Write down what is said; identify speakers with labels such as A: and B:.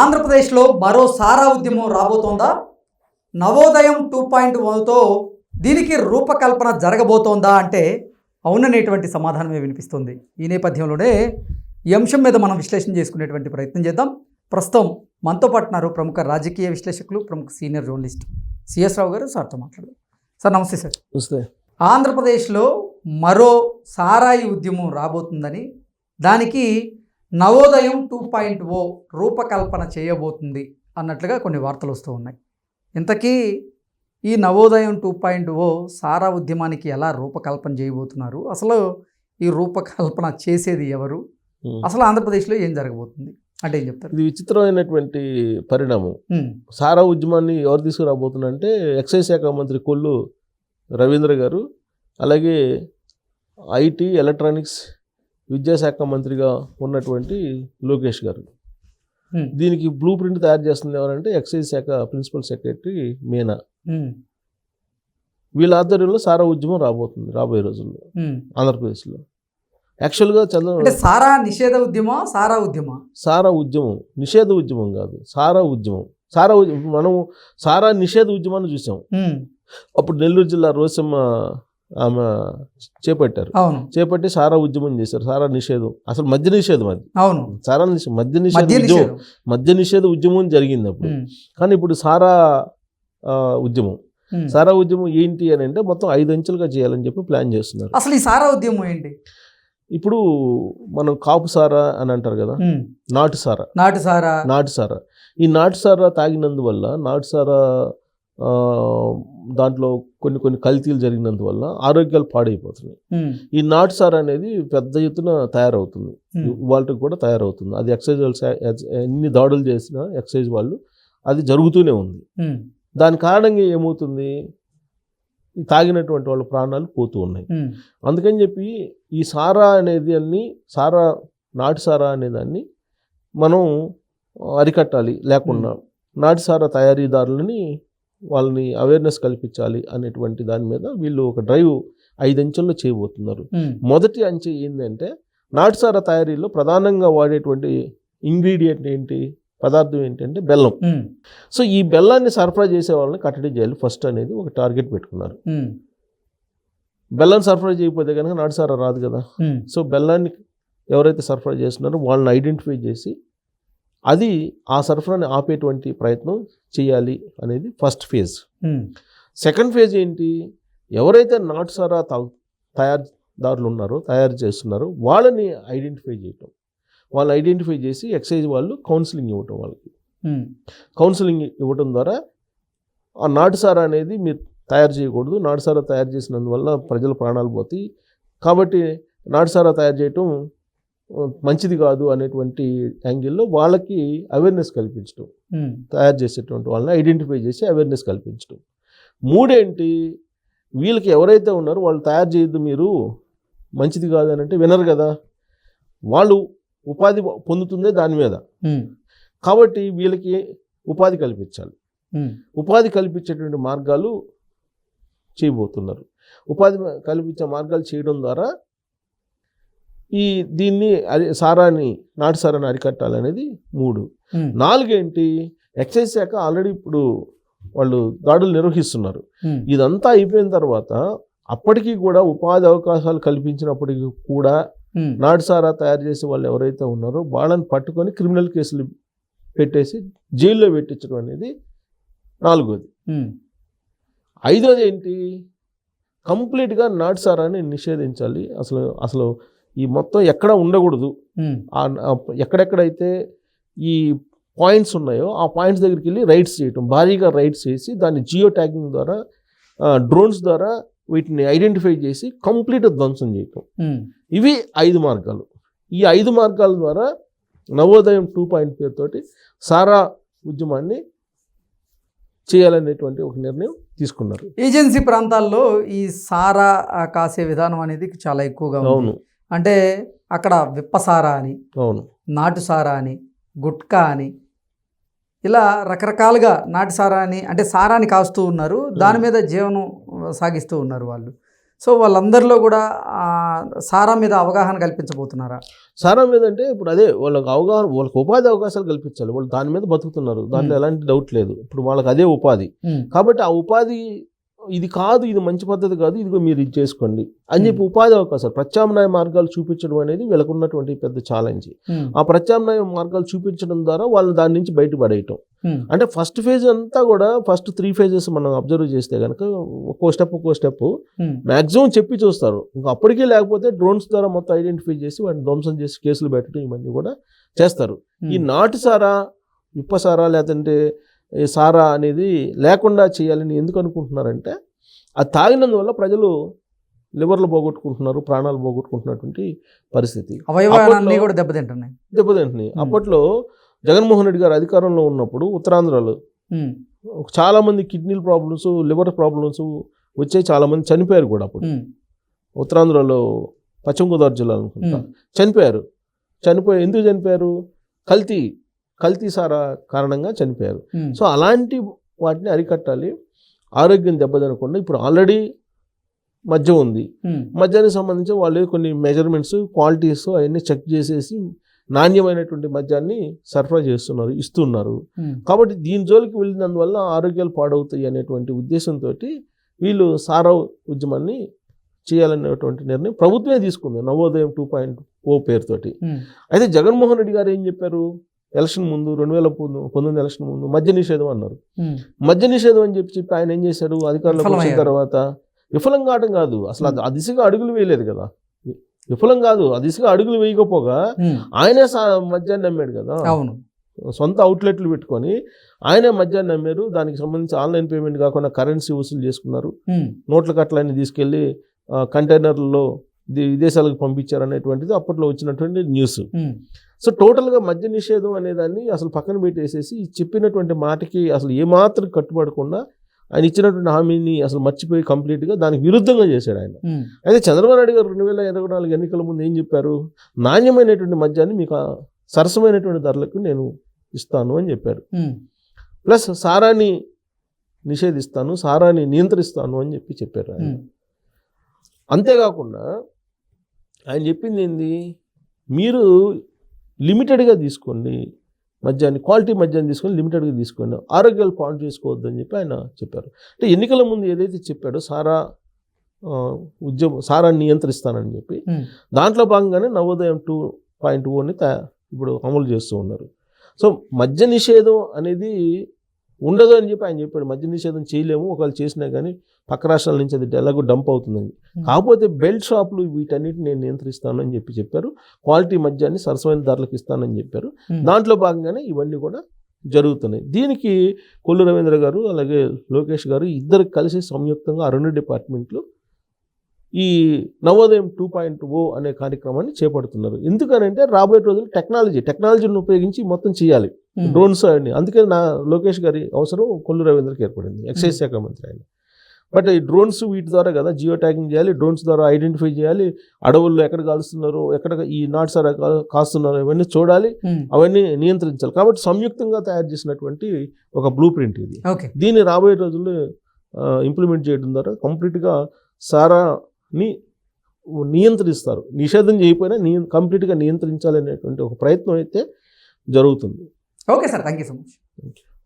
A: ఆంధ్రప్రదేశ్లో మరో సారా ఉద్యమం రాబోతోందా నవోదయం టూ పాయింట్ వన్తో దీనికి రూపకల్పన జరగబోతోందా అంటే అవుననేటువంటి సమాధానమే వినిపిస్తుంది ఈ నేపథ్యంలోనే ఈ అంశం మీద మనం విశ్లేషణ చేసుకునేటువంటి ప్రయత్నం చేద్దాం ప్రస్తుతం మనతో పాటున్నారు ప్రముఖ రాజకీయ విశ్లేషకులు ప్రముఖ సీనియర్ జర్నలిస్ట్ సిఎస్ రావు గారు సార్తో మాట్లాడారు సార్ నమస్తే సార్
B: నమస్తే
A: ఆంధ్రప్రదేశ్లో మరో సారాయి ఉద్యమం రాబోతుందని దానికి నవోదయం టూ పాయింట్ ఓ రూపకల్పన చేయబోతుంది అన్నట్లుగా కొన్ని వార్తలు వస్తూ ఉన్నాయి ఇంతకీ ఈ నవోదయం టూ పాయింట్ ఓ సారా ఉద్యమానికి ఎలా రూపకల్పన చేయబోతున్నారు అసలు ఈ రూపకల్పన చేసేది ఎవరు అసలు ఆంధ్రప్రదేశ్లో ఏం జరగబోతుంది అంటే ఏం చెప్తారు
B: ఇది విచిత్రమైనటువంటి పరిణామం సారా ఉద్యమాన్ని ఎవరు తీసుకురాబోతున్నారంటే ఎక్సైజ్ శాఖ మంత్రి కొల్లు రవీంద్ర గారు అలాగే ఐటీ ఎలక్ట్రానిక్స్ విద్యాశాఖ మంత్రిగా ఉన్నటువంటి లోకేష్ గారు దీనికి బ్లూ ప్రింట్ తయారు చేస్తుంది ఎవరంటే ఎక్సైజ్ శాఖ ప్రిన్సిపల్ సెక్రటరీ మీనా వీళ్ళ ఆధ్వర్యంలో సారా ఉద్యమం రాబోతుంది రాబోయే రోజుల్లో ఆంధ్రప్రదేశ్లో యాక్చువల్గా చంద్ర
A: సారా నిషేధ ఉద్యమం సారా ఉద్యమం
B: సారా ఉద్యమం నిషేధ ఉద్యమం కాదు సారా ఉద్యమం సారా ఉద్యమం మనం సారా నిషేధ ఉద్యమాన్ని చూసాం అప్పుడు నెల్లూరు జిల్లా రోసమ్మ ఆమె చేపట్టారు చేపట్టి సారా ఉద్యమం చేశారు సారా నిషేధం అసలు మద్య నిషేధం అది సారా మద్య నిషేధం
A: మద్య నిషేధ
B: ఉద్యమం జరిగింది అప్పుడు కానీ ఇప్పుడు సారా ఉద్యమం సారా ఉద్యమం ఏంటి అని అంటే మొత్తం ఐదు అంచెలుగా చేయాలని చెప్పి ప్లాన్ చేస్తున్నారు
A: అసలు ఈ సారా ఉద్యమం ఏంటి
B: ఇప్పుడు మనం కాపు సారా అని అంటారు కదా నాటు సారా
A: నాటు సారా
B: నాటు సారా ఈ నాటు సారా తాగినందువల్ల నాటు సారా దాంట్లో కొన్ని కొన్ని కల్తీలు జరిగినందువల్ల ఆరోగ్యాలు పాడైపోతున్నాయి ఈ నాటు సార్ అనేది పెద్ద ఎత్తున తయారవుతుంది వాళ్ళకి కూడా తయారవుతుంది అది ఎక్సైజ్ ఎన్ని దాడులు చేసినా ఎక్సైజ్ వాళ్ళు అది జరుగుతూనే ఉంది దాని కారణంగా ఏమవుతుంది తాగినటువంటి వాళ్ళ ప్రాణాలు పోతూ ఉన్నాయి అందుకని చెప్పి ఈ సారా అనేది అన్ని సారా నాటు సారా అనేదాన్ని మనం అరికట్టాలి లేకుండా నాటు సారా తయారీదారులని వాళ్ళని అవేర్నెస్ కల్పించాలి అనేటువంటి దాని మీద వీళ్ళు ఒక డ్రైవ్ ఐదంచెల్లో చేయబోతున్నారు మొదటి అంచె ఏంటంటే నాటుసార తయారీలో ప్రధానంగా వాడేటువంటి ఇంగ్రీడియంట్ ఏంటి పదార్థం ఏంటంటే బెల్లం సో ఈ బెల్లాన్ని సరఫరా చేసే వాళ్ళని కట్టడి చేయాలి ఫస్ట్ అనేది ఒక టార్గెట్ పెట్టుకున్నారు బెల్లం సరఫరా చేయకపోతే కనుక నాటుసారా రాదు కదా సో బెల్లాన్ని ఎవరైతే సరఫరా చేస్తున్నారో వాళ్ళని ఐడెంటిఫై చేసి అది ఆ సరఫరాని ఆపేటువంటి ప్రయత్నం చేయాలి అనేది ఫస్ట్ ఫేజ్ సెకండ్ ఫేజ్ ఏంటి ఎవరైతే నాటు సారా తయారుదారులు ఉన్నారో తయారు చేస్తున్నారో వాళ్ళని ఐడెంటిఫై చేయటం వాళ్ళు ఐడెంటిఫై చేసి ఎక్సైజ్ వాళ్ళు కౌన్సిలింగ్ ఇవ్వటం వాళ్ళకి కౌన్సిలింగ్ ఇవ్వటం ద్వారా ఆ సారా అనేది మీరు తయారు చేయకూడదు సారా తయారు చేసినందువల్ల ప్రజల ప్రాణాలు పోతాయి కాబట్టి సారా తయారు చేయటం మంచిది కాదు అనేటువంటి యాంగిల్లో వాళ్ళకి అవేర్నెస్ కల్పించడం తయారు చేసేటువంటి వాళ్ళని ఐడెంటిఫై చేసి అవేర్నెస్ కల్పించడం మూడేంటి వీళ్ళకి ఎవరైతే ఉన్నారో వాళ్ళు తయారు చేయొద్దు మీరు మంచిది కాదు అని అంటే వినరు కదా వాళ్ళు ఉపాధి పొందుతుందే దాని మీద కాబట్టి వీళ్ళకి ఉపాధి కల్పించాలి ఉపాధి కల్పించేటువంటి మార్గాలు చేయబోతున్నారు ఉపాధి కల్పించే మార్గాలు చేయడం ద్వారా ఈ దీన్ని అది సారాన్ని నాటు సారాన్ని అరికట్టాలనేది మూడు నాలుగేంటి ఎక్సైజ్ శాఖ ఆల్రెడీ ఇప్పుడు వాళ్ళు దాడులు నిర్వహిస్తున్నారు ఇదంతా అయిపోయిన తర్వాత అప్పటికీ కూడా ఉపాధి అవకాశాలు కల్పించినప్పటికీ కూడా నాటు సారా తయారు చేసే వాళ్ళు ఎవరైతే ఉన్నారో వాళ్ళని పట్టుకొని క్రిమినల్ కేసులు పెట్టేసి జైల్లో పెట్టించడం అనేది నాలుగోది ఐదోది ఏంటి కంప్లీట్గా నాటు సారాన్ని నిషేధించాలి అసలు అసలు ఈ మొత్తం ఎక్కడ ఉండకూడదు ఎక్కడెక్కడైతే ఈ పాయింట్స్ ఉన్నాయో ఆ పాయింట్స్ దగ్గరికి వెళ్ళి రైడ్స్ చేయటం భారీగా రైడ్స్ చేసి దాన్ని జియో ట్యాగింగ్ ద్వారా డ్రోన్స్ ద్వారా వీటిని ఐడెంటిఫై చేసి కంప్లీట్ ధ్వంసం చేయటం ఇవి ఐదు మార్గాలు ఈ ఐదు మార్గాల ద్వారా నవోదయం టూ పాయింట్ పేరుతోటి సారా ఉద్యమాన్ని చేయాలనేటువంటి ఒక నిర్ణయం తీసుకున్నారు
A: ఏజెన్సీ ప్రాంతాల్లో ఈ సారా కాసే విధానం అనేది చాలా ఎక్కువగా
B: అవును
A: అంటే అక్కడ విప్పసార అని
B: అవును
A: నాటుసార అని గుట్కా అని ఇలా రకరకాలుగా నాటి అని అంటే సారాన్ని కాస్తూ ఉన్నారు దాని మీద జీవనం సాగిస్తూ ఉన్నారు వాళ్ళు సో వాళ్ళందరిలో కూడా సారా మీద అవగాహన కల్పించబోతున్నారా
B: సారా మీద అంటే ఇప్పుడు అదే వాళ్ళకి అవగాహన వాళ్ళకి ఉపాధి అవకాశాలు కల్పించాలి వాళ్ళు దాని మీద బతుకుతున్నారు దాంట్లో ఎలాంటి డౌట్ లేదు ఇప్పుడు వాళ్ళకి అదే ఉపాధి కాబట్టి ఆ ఉపాధి ఇది కాదు ఇది మంచి పద్ధతి కాదు ఇదిగో మీరు ఇది చేసుకోండి అని చెప్పి ఉపాధి అవకాశాలు ప్రత్యామ్నాయ మార్గాలు చూపించడం అనేది వీళ్ళకున్నటువంటి పెద్ద ఛాలెంజ్ ఆ ప్రత్యామ్నాయ మార్గాలు చూపించడం ద్వారా వాళ్ళు దాని నుంచి బయటపడేయటం అంటే ఫస్ట్ ఫేజ్ అంతా కూడా ఫస్ట్ త్రీ ఫేజెస్ మనం అబ్జర్వ్ చేస్తే కనుక ఒక్కో స్టెప్ ఒక్కో స్టెప్ మాక్సిమం చెప్పి చూస్తారు ఇంకా అప్పటికే లేకపోతే డ్రోన్స్ ద్వారా మొత్తం ఐడెంటిఫై చేసి వాటిని ధ్వంసం చేసి కేసులు పెట్టడం ఇవన్నీ కూడా చేస్తారు ఈ నాటుసారా ఉప్పసారా లేదంటే ఈ సారా అనేది లేకుండా చేయాలని ఎందుకు అనుకుంటున్నారంటే అది తాగినందువల్ల ప్రజలు లివర్లు పోగొట్టుకుంటున్నారు ప్రాణాలు పోగొట్టుకుంటున్నటువంటి పరిస్థితి
A: అవయవాలన్నీ కూడా దెబ్బతింటున్నాయి
B: దెబ్బతింటున్నాయి అప్పట్లో జగన్మోహన్ రెడ్డి గారు అధికారంలో ఉన్నప్పుడు ఉత్తరాంధ్రలో చాలామంది కిడ్నీ ప్రాబ్లమ్స్ లివర్ ప్రాబ్లమ్స్ వచ్చే చాలామంది చనిపోయారు కూడా అప్పుడు ఉత్తరాంధ్రలో పశ్చిమ గోదావరి జిల్లా చనిపోయారు చనిపోయి ఎందుకు చనిపోయారు కల్తీ కల్తీసారా కారణంగా చనిపోయారు సో అలాంటి వాటిని అరికట్టాలి ఆరోగ్యం దెబ్బతినకుండా ఇప్పుడు ఆల్రెడీ మధ్య ఉంది మద్యానికి సంబంధించి వాళ్ళు కొన్ని మెజర్మెంట్స్ క్వాలిటీస్ అవన్నీ చెక్ చేసేసి నాణ్యమైనటువంటి మద్యాన్ని సరఫరా చేస్తున్నారు ఇస్తున్నారు కాబట్టి దీని జోలికి వెళ్ళినందువల్ల ఆరోగ్యాలు పాడవుతాయి అనేటువంటి ఉద్దేశంతో వీళ్ళు సారవ ఉద్యమాన్ని చేయాలనేటువంటి నిర్ణయం ప్రభుత్వమే తీసుకుంది నవోదయం టూ పాయింట్ ఓ పేరుతోటి అయితే జగన్మోహన్ రెడ్డి గారు ఏం చెప్పారు ఎలక్షన్ ముందు రెండు వేల పంతొమ్మిది ఎలక్షన్ ముందు మద్య నిషేధం అన్నారు మద్య నిషేధం అని చెప్పి చెప్పి ఆయన ఏం చేశాడు అధికారంలోకి వచ్చిన తర్వాత విఫలం కావడం కాదు అసలు ఆ దిశగా అడుగులు వేయలేదు కదా విఫలం కాదు ఆ దిశగా అడుగులు వేయకపోగా ఆయనే మద్యాన్ని నమ్మాడు కదా
A: అవును
B: సొంత అవుట్లెట్లు పెట్టుకొని ఆయనే మద్యాన్ని నమ్మారు దానికి సంబంధించి ఆన్లైన్ పేమెంట్ కాకుండా కరెన్సీ వసూలు చేసుకున్నారు నోట్ల కట్టలన్నీ తీసుకెళ్లి కంటైనర్లలో విదేశాలకు పంపించారు అనేటువంటిది అప్పట్లో వచ్చినటువంటి న్యూస్ సో టోటల్గా మద్య నిషేధం అనేదాన్ని అసలు పక్కన పెట్టేసేసి చెప్పినటువంటి మాటకి అసలు ఏమాత్రం కట్టుబడకుండా ఆయన ఇచ్చినటువంటి హామీని అసలు మర్చిపోయి కంప్లీట్గా దానికి విరుద్ధంగా చేశాడు ఆయన అయితే చంద్రబాబు నాయుడు గారు రెండు వేల ఇరవై నాలుగు ఎన్నికల ముందు ఏం చెప్పారు నాణ్యమైనటువంటి మద్యాన్ని మీకు సరసమైనటువంటి ధరలకు నేను ఇస్తాను అని చెప్పారు ప్లస్ సారాన్ని నిషేధిస్తాను సారాన్ని నియంత్రిస్తాను అని చెప్పి చెప్పారు ఆయన అంతేకాకుండా ఆయన చెప్పింది ఏంది మీరు లిమిటెడ్గా తీసుకోండి మద్యాన్ని క్వాలిటీ మద్యాన్ని తీసుకొని లిమిటెడ్గా తీసుకోండి ఆరోగ్యాలు పాడు చేసుకోవద్దు అని చెప్పి ఆయన చెప్పారు అంటే ఎన్నికల ముందు ఏదైతే చెప్పాడో సారా ఉద్యమం సారాన్ని నియంత్రిస్తానని చెప్పి దాంట్లో భాగంగానే నవోదయం టూ పాయింట్ ఓని ఇప్పుడు అమలు చేస్తూ ఉన్నారు సో మద్య నిషేధం అనేది ఉండదు అని చెప్పి ఆయన చెప్పాడు మద్య నిషేధం చేయలేము ఒకవేళ చేసినా కానీ పక్క రాష్ట్రాల నుంచి అది ఎలాగో డంప్ అవుతుందని hmm. కాకపోతే బెల్ట్ షాపులు వీటన్నిటిని నేను నియంత్రిస్తానని చెప్పి చెప్పారు క్వాలిటీ మద్యాన్ని సరసమైన ధరలకు ఇస్తానని చెప్పారు
A: hmm.
B: దాంట్లో భాగంగానే ఇవన్నీ కూడా జరుగుతున్నాయి దీనికి కొల్లు రవీంద్ర గారు అలాగే లోకేష్ గారు ఇద్దరు కలిసి సంయుక్తంగా ఆ డిపార్ట్మెంట్లు ఈ నవోదయం టూ పాయింట్ ఓ అనే కార్యక్రమాన్ని చేపడుతున్నారు ఎందుకనంటే రాబోయే రోజులు టెక్నాలజీ టెక్నాలజీని ఉపయోగించి మొత్తం చేయాలి డ్రోన్స్ అవన్నీ అందుకే నా లోకేష్ గారి అవసరం కొల్లు రవీంద్రకి ఏర్పడింది ఎక్సైజ్ శాఖ మంత్రి ఆయన బట్ ఈ డ్రోన్స్ వీటి ద్వారా కదా జియో ట్యాగింగ్ చేయాలి డ్రోన్స్ ద్వారా ఐడెంటిఫై చేయాలి అడవుల్లో ఎక్కడ కాలుస్తున్నారు ఎక్కడ ఈ నాట్సారా కాస్తున్నారు ఇవన్నీ చూడాలి అవన్నీ నియంత్రించాలి కాబట్టి సంయుక్తంగా తయారు చేసినటువంటి ఒక బ్లూ ప్రింట్ ఇది దీన్ని రాబోయే రోజుల్లో ఇంప్లిమెంట్ చేయడం ద్వారా కంప్లీట్గా సారాని నియంత్రిస్తారు నిషేధం చేయకపోయినా నియం కంప్లీట్గా నియంత్రించాలనేటువంటి ఒక ప్రయత్నం అయితే జరుగుతుంది
A: Okay, sir. Thank you so much. Thank you.